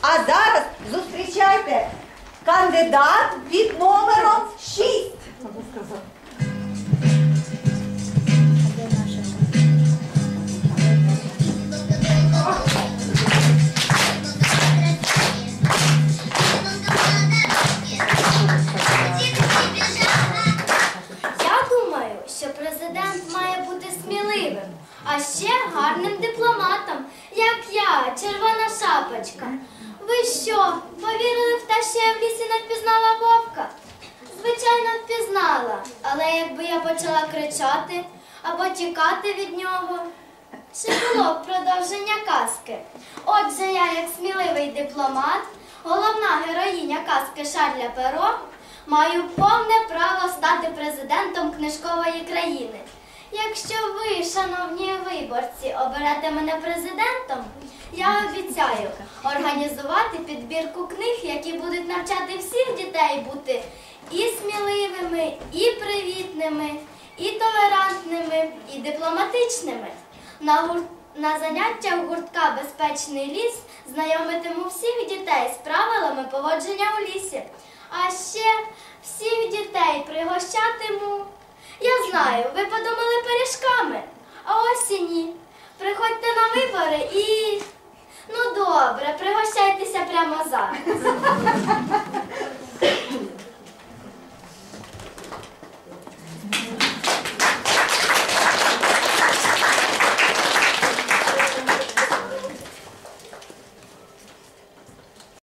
А зараз зустрічайте кандидат під номером 6. А ще гарним дипломатом, як я, червона шапочка. Ви що, повірили в те, що я в лісі не впізнала вовка? Звичайно, впізнала, але якби я почала кричати або тікати від нього, ще було б продовження казки. Отже, я, як сміливий дипломат, головна героїня казки Шарля Перо, маю повне право стати президентом книжкової країни. Якщо ви, шановні виборці, оберете мене президентом, я обіцяю організувати підбірку книг, які будуть навчати всіх дітей бути і сміливими, і привітними, і толерантними, і дипломатичними. На, гур... на заняттях гуртка Безпечний ліс знайомитиму всіх дітей з правилами поводження у лісі. А ще всіх дітей пригощатиму. Я знаю, ви подумали пиріжками, а ось і ні. Приходьте на вибори і. Ну добре, зараз.